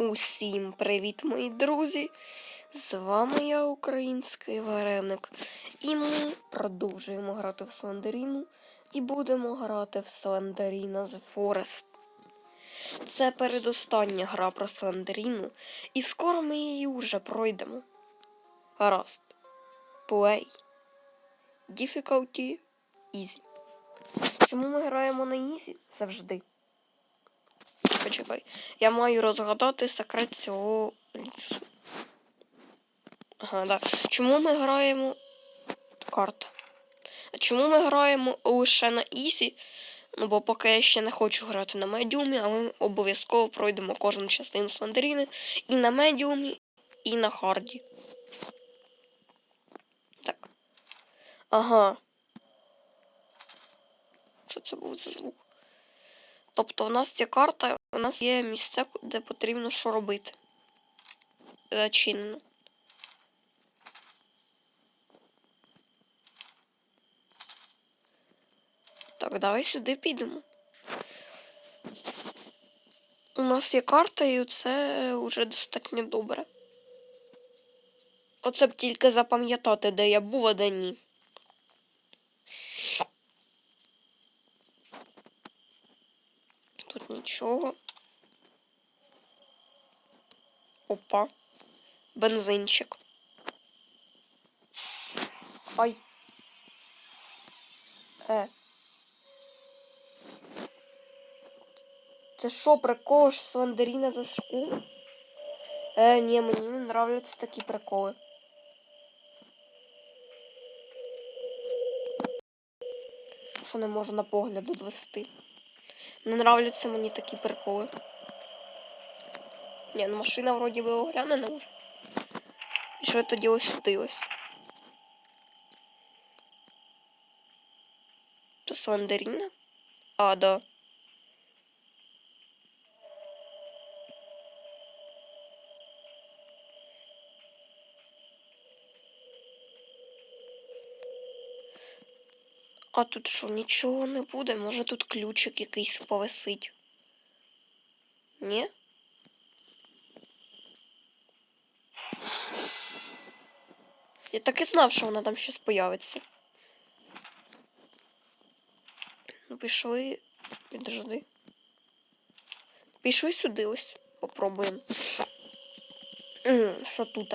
Усім привіт, мої друзі! З вами я, український вареник. І ми продовжуємо грати в Слендеріну і будемо грати в Слендеріна The Forest. Це передостання гра про Слендеріну, і скоро ми її вже пройдемо. Гаразд. Play. Difficulty Easy. Чому ми граємо на Easy завжди? Почекай. Я маю розгадати секрет цього лісу. Ага, да. Чому ми граємо. Карта. А чому ми граємо лише на Ісі? Ну, бо поки я ще не хочу грати на медіумі, але ми обов'язково пройдемо кожну частину Слендеріни і на медіумі, і на харді. Так. Ага. Що це був за звук? Тобто у нас є карта, у нас є місце, де потрібно що робити. Зачинено. Так, давай сюди підемо. У нас є карта, і це вже достатньо добре. Оце б тільки запам'ятати, де я був, а де ні. Тут нічого. Опа. Бензинчик. Ай. Е. Це що, прикол ж Слендеріна за школу? Е, ні, мені не нравляться такі приколи. Що не можу на погляд. Не нравляться мені такі приколи. Ні, ну машина вроді би оглянена вже. І що я тоді ось сюди ось? Це Слендеріна? А, да. А тут що, нічого не буде? Може тут ключик якийсь повисить? Ні? Я так і знав, що вона там щось появиться. Ну, пішли. Підожди. Пішли сюди ось. Попробуємо. Що тут?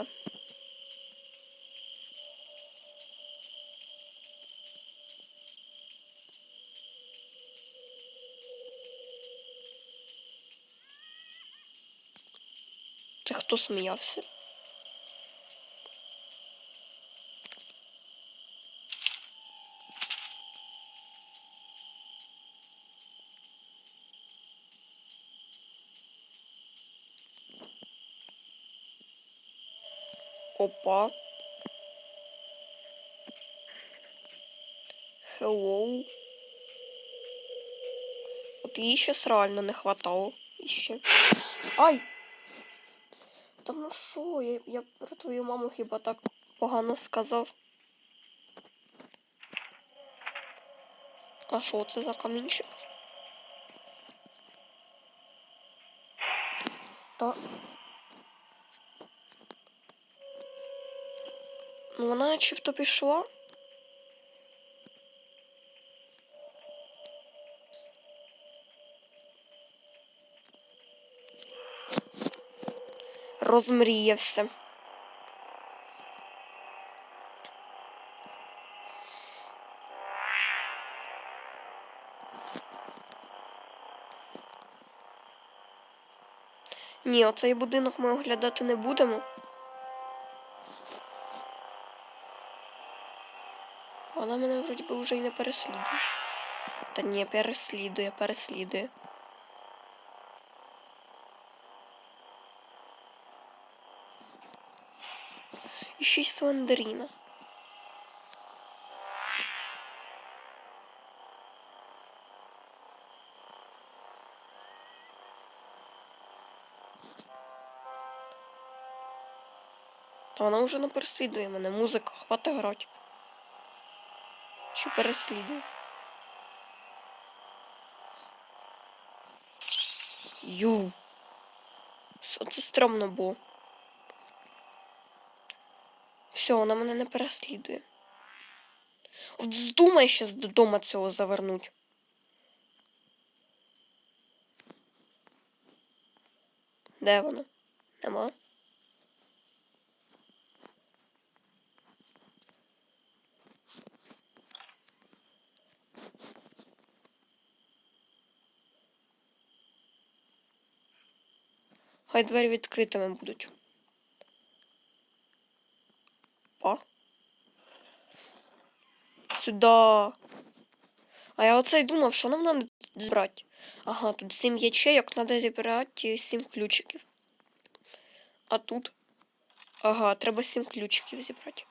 Це хто сміявся? Опа. Hello. От її щас реально не хватало. Іще. Ай! Та ну що, я, я про твою маму хіба так погано сказав. А що це за камінчик? Та. Ну вона начебто пішла. Розмріявся. Ні, оцей будинок ми оглядати не будемо. Вона мене вроді би вже й не переслідує. Та ні, переслідує, переслідує. І ще й Слендеріна. Та вона вже не переслідує мене. Музика, хвата грати. Що переслідує. Ю. Упс, оце стрьомно було. Все, вона мене не переслідує. Здумай щас додому цього завернуть. Де вона? Нема. Хай двері відкритими будуть. Сюда. А я оце й думав, що нам треба збирати. Ага, тут сім ячейок, треба зібрати сім ключиків. А тут. Ага, треба сім ключиків зібрати.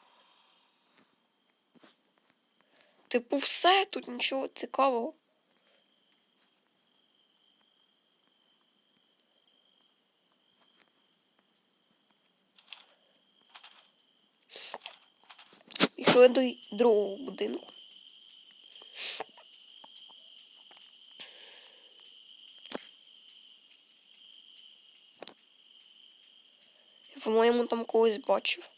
Типу, все, тут нічого цікавого. Пішли до другого будинку. Я, по-моєму, там когось бачив.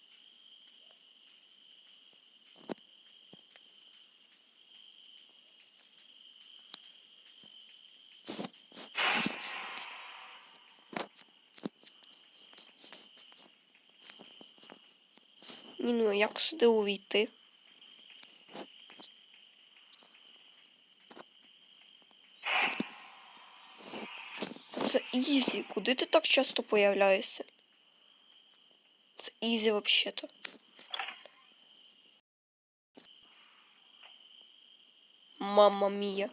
Як сюди увійти? Це ізі. Куди ти так часто появляєшся? Це ізі вообще-то. Мама мія.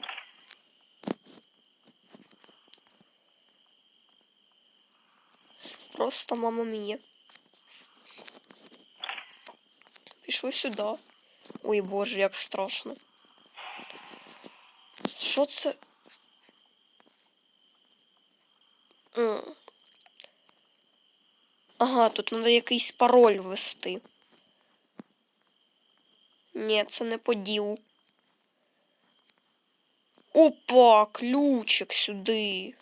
Просто мама мія. Пішли сюди. Ой боже, як страшно. Що це? М. Ага, тут треба якийсь пароль ввести. Ні, це не по ділу. Опа, ключик сюди.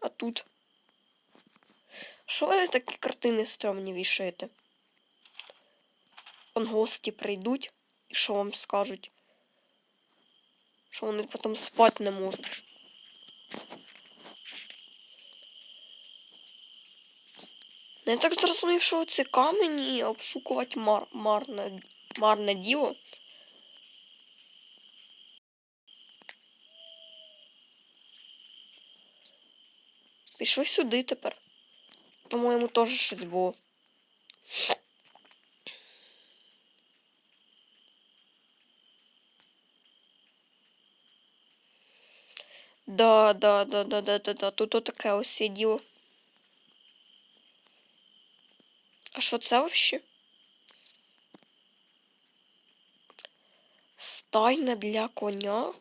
А тут. Що ви такі картини стрьомні вішаєте? Гості прийдуть і що вам скажуть? Що вони потім спати не можуть. Ну, Я так зрозумів, що це камені обшукувати мар марне, марне діло. Пішли сюди тепер. По-моєму, теж щось було. Да, да, да, да, да, да, да. Тут отаке ось є діло. А що це вообще? Стайня для коня?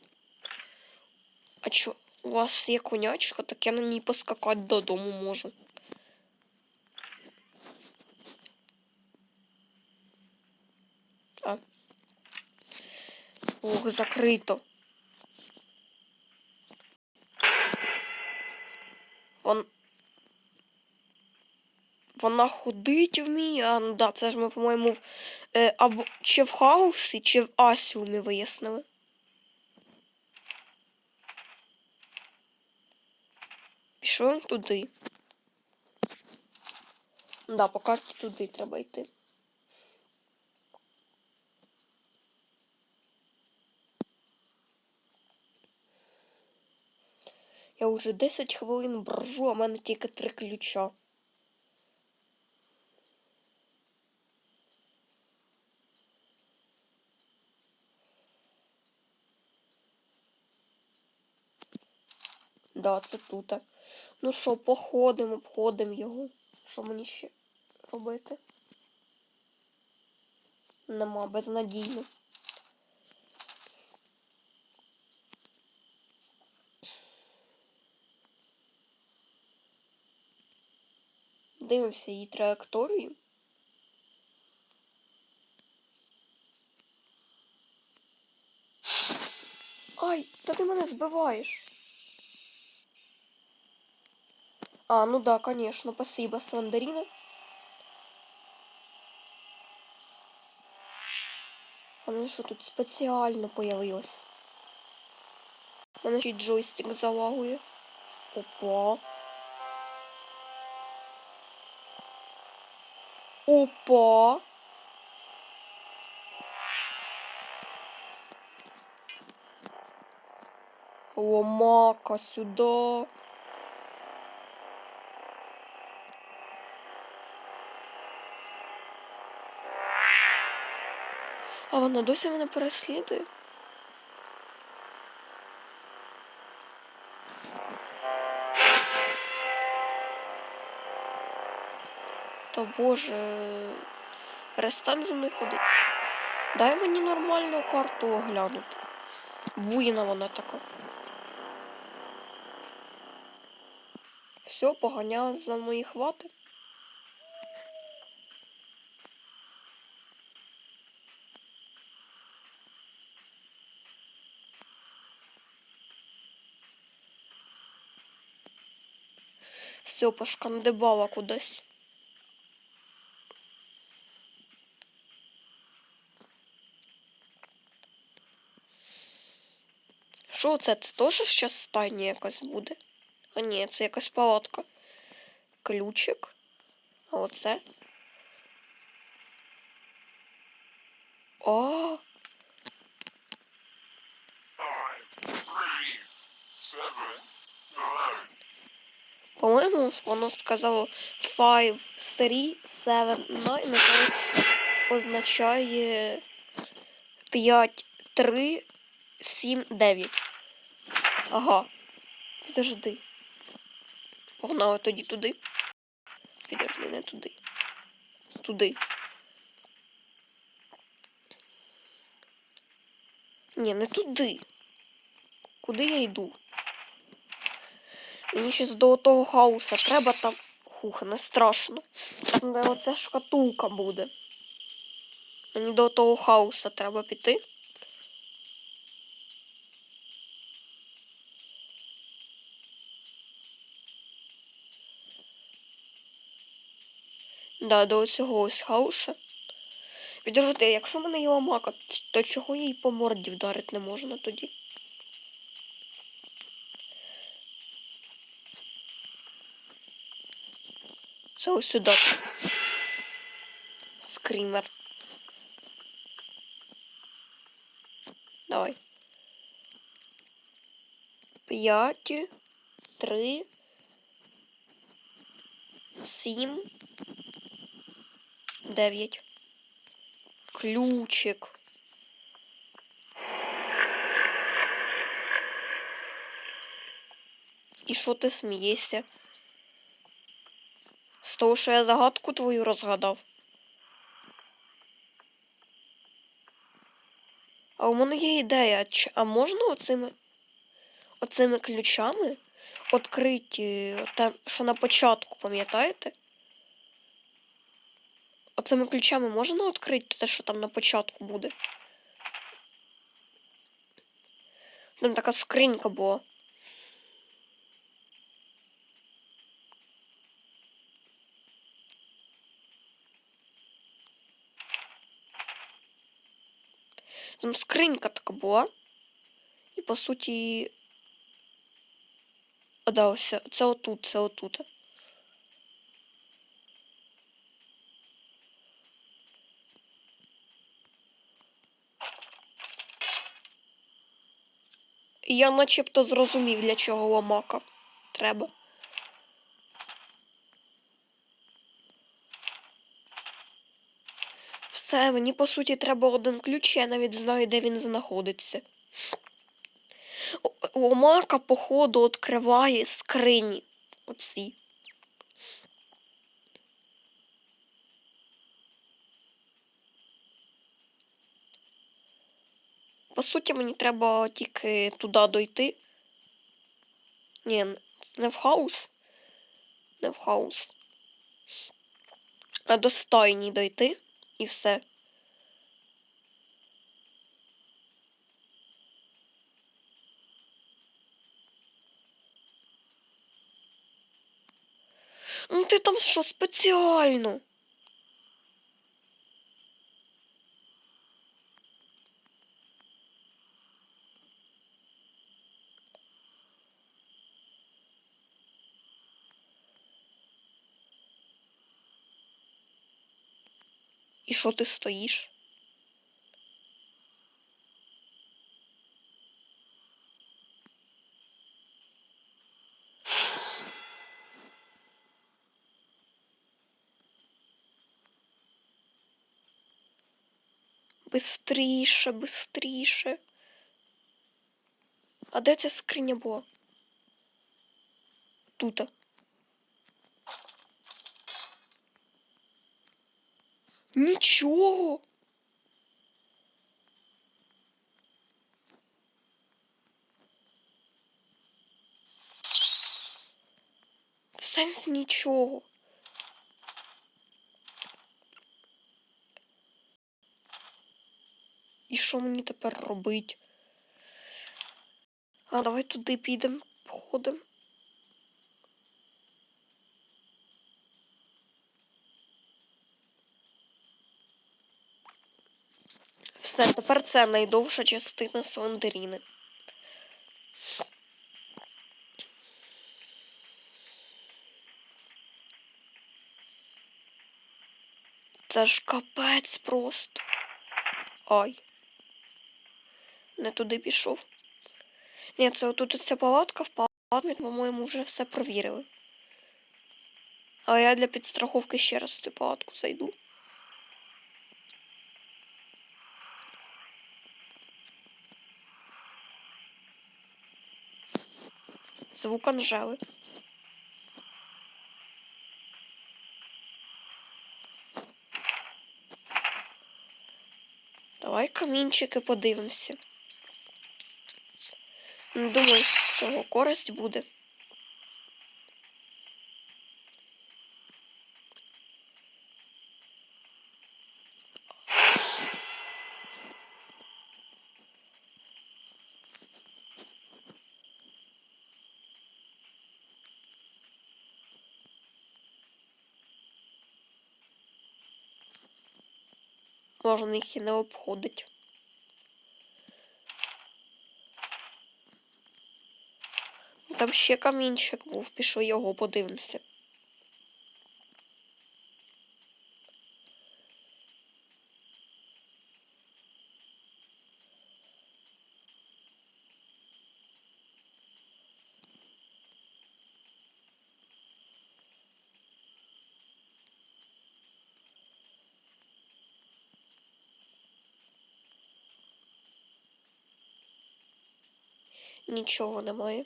А чо, у вас є конячка, так я на ній поскакати додому можу. А. Ох, закрито. Вон... Вона ходить вміє. А, ну да, це ж ми, по-моєму, в, е, або чи в хаусі, чи в асіумі вияснили. Пішов туди. Да, по карті туди треба йти. Я вже 10 хвилин брожу, а в мене тільки три ключа. Да, це тут. Ну що, походимо, обходимо його. Що мені ще робити? Нема, безнадійно. Дивимося її траєкторію. Ай, та ти мене збиваєш. А, ну да, конечно, спасибо, Слендерина. А ну що тут спеціально появилось? У мене ще й джойстик залагує. Опа. Опа. Ломака сюда. А вона досі мене переслідує. Та боже, перестань за мною ходити. Дай мені нормальну карту оглянути. Буїна вона така. Все, поганяла за мої хвати. Все, пошкандибала кудись. Що це? Це теж щас стайня якась буде? А ні, це якась палатка. Ключик. А оце? О, по-моєму, воно сказало 5, 3, 7, 9. Це означає 5, 3, 7, 9. Ага. Підожди. Погнали тоді туди. Підожди, не туди. Туди. Ні, не туди. Куди я йду? Мені ще до того хаоса треба там. Хух, не страшно. Там оця шкатулка буде. Мені до того хаоса треба піти. Да, до цього ось хаоса. Підожди, якщо мене є ламака, то чого їй по морді вдарити не можна тоді? Це ось сюди. Скрімер. Давай. П'ять, три, сім, дев'ять. Ключик. І що ти смієшся? З того, що я загадку твою розгадав. А у мене є ідея, а можна оцими, оцими ключами відкрити те, що на початку, пам'ятаєте? Оцими ключами можна відкрити те, що там на початку буде? Там така скринька була. Там скринька така була. І по суті. А, да, ось це отут, це отут. І я начебто зрозумів, для чого ломака треба. Все, мені по суті треба один ключ, я навіть знаю, де він знаходиться. Ломака, походу, відкриває скрині. Оці. По суті, мені треба тільки туди дойти. Ні, не в хаус. Не в хаус. А до стайні дойти і все. Ну ти там що спеціально? І що ти стоїш? Бистріше, бистріше. А де ця скриня була? Тута. Нічого. В сенсі нічого. І що мені тепер робить? А, давай туди підемо, походимо. Все, тепер це найдовша частина Слендеріни. Це ж капець просто. Ай. Не туди пішов. Ні, це отут ця палатка в палатці, по-моєму, вже все провірили. А я для підстраховки ще раз в цю палатку зайду. Звук Анжели. Давай камінчики подивимося. Не думаю, що з цього користь буде. Можна їх і не обходить. Там ще камінчик був, пішли його подивимося. Нічого немає.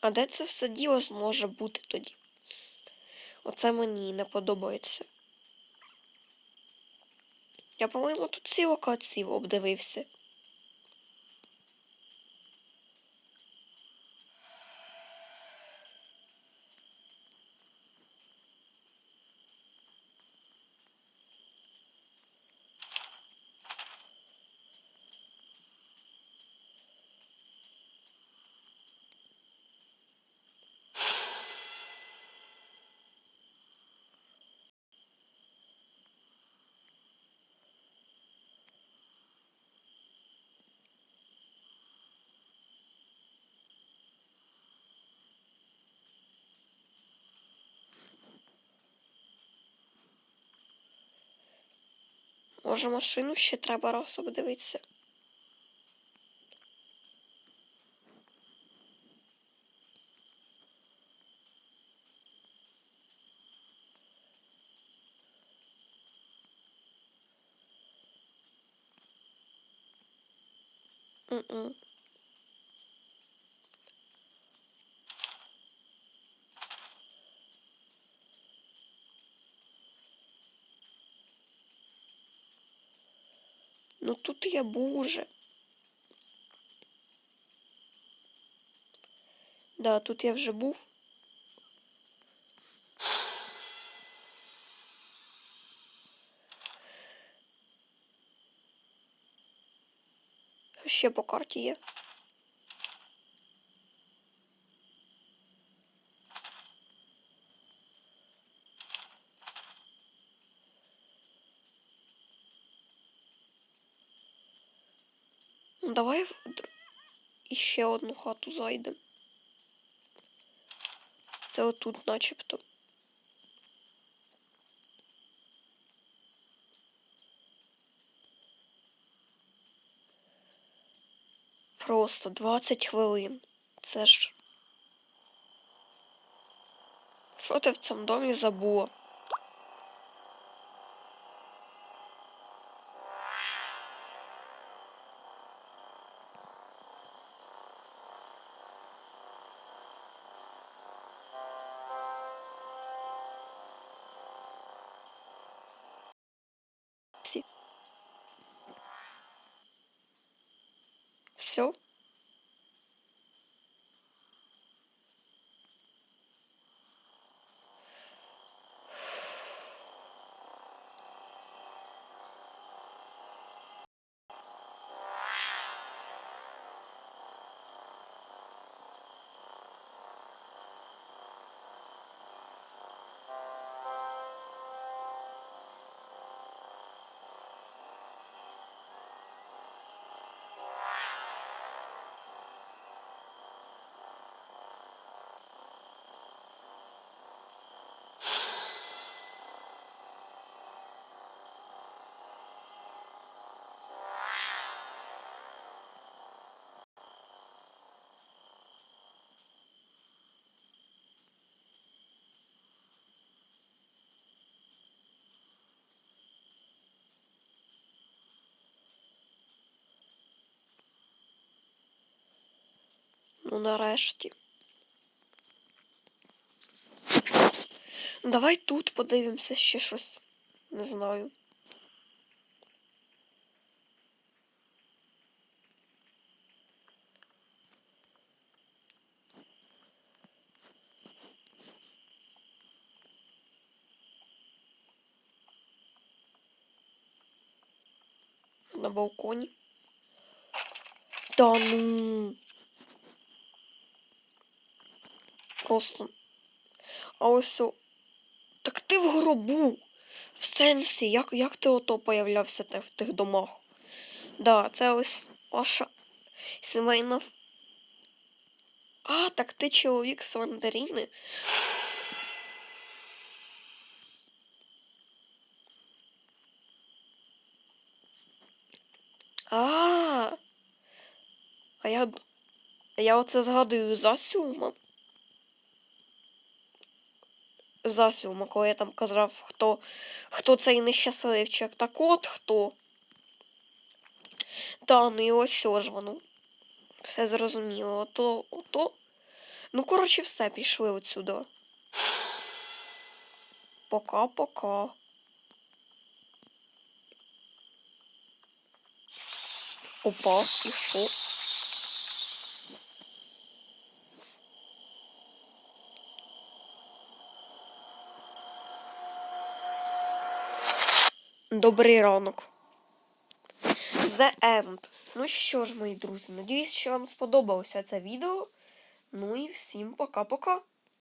А де це все діло зможе бути тоді? Оце мені не подобається. Я, по-моєму, тут ці локації обдивився. Може, машину ще треба раз обдивитися. М-м. Ну тут я був уже. Да, тут я вже був. Ще по карті є. Ну, Давай в іще одну хату зайдемо. Це отут начебто. Просто 20 хвилин. Це ж. Що ти в цьому домі забула? Все? Ну, нарешті. Давай тут подивимося ще щось. Не знаю. На балконі. Та ну. Просто. А ось. Так ти в гробу. В сенсі, як, як ти ото появлявся те- в тих домах? Да, це ось ваша сімейна. А, так ти чоловік з Вандаріни. А. А я. А я оце згадую Засюма. Засюма, коли я там казав, хто, хто цей нещасливчик. Так от хто. Та, ну і ось ж воно. Все зрозуміло. Ото, ото. Ну, коротше, все, пішли отсюди. Пока-пока. Опа, що? Добрий ранок. The End. Ну що ж, мої друзі, надіюсь, що вам сподобалося це відео. Ну і всім пока-пока.